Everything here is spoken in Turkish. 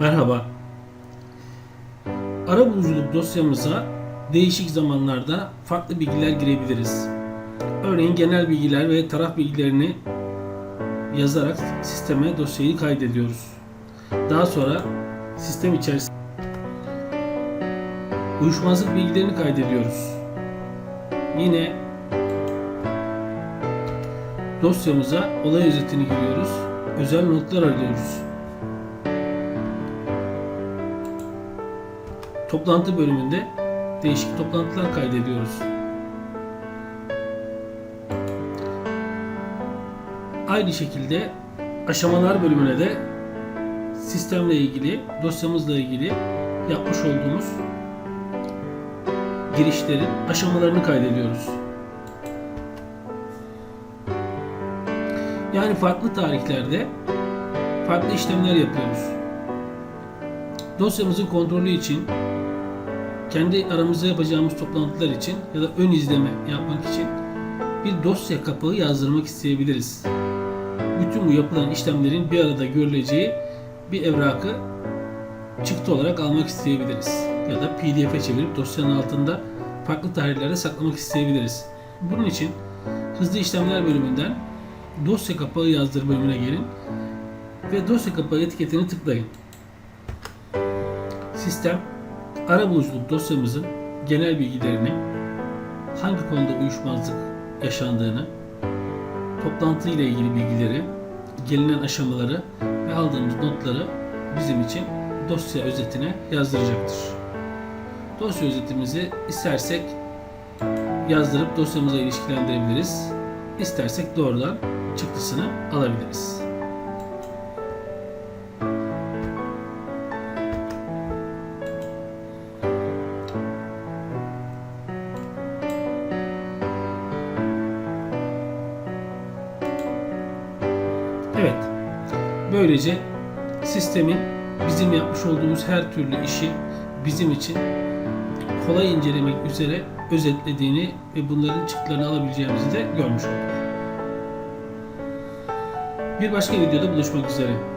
Merhaba. Ara buluculuk dosyamıza değişik zamanlarda farklı bilgiler girebiliriz. Örneğin genel bilgiler ve taraf bilgilerini yazarak sisteme dosyayı kaydediyoruz. Daha sonra sistem içerisinde uyuşmazlık bilgilerini kaydediyoruz. Yine dosyamıza olay özetini giriyoruz. Özel notlar arıyoruz. Toplantı bölümünde değişik toplantılar kaydediyoruz. Aynı şekilde aşamalar bölümüne de sistemle ilgili, dosyamızla ilgili yapmış olduğumuz girişlerin aşamalarını kaydediyoruz. Yani farklı tarihlerde farklı işlemler yapıyoruz. Dosyamızın kontrolü için kendi aramızda yapacağımız toplantılar için ya da ön izleme yapmak için bir dosya kapağı yazdırmak isteyebiliriz. Bütün bu yapılan işlemlerin bir arada görüleceği bir evrakı çıktı olarak almak isteyebiliriz. Ya da pdf'e çevirip dosyanın altında farklı tarihlerde saklamak isteyebiliriz. Bunun için hızlı işlemler bölümünden dosya kapağı yazdır bölümüne gelin ve dosya kapağı etiketini tıklayın. Sistem ara buluculuk dosyamızın genel bilgilerini, hangi konuda uyuşmazlık yaşandığını, toplantı ile ilgili bilgileri, gelinen aşamaları ve aldığımız notları bizim için dosya özetine yazdıracaktır. Dosya özetimizi istersek yazdırıp dosyamıza ilişkilendirebiliriz. İstersek doğrudan çıktısını alabiliriz. Evet. Böylece sistemin bizim yapmış olduğumuz her türlü işi bizim için kolay incelemek üzere özetlediğini ve bunların çıktılarını alabileceğimizi de görmüş olduk. Bir başka videoda buluşmak üzere.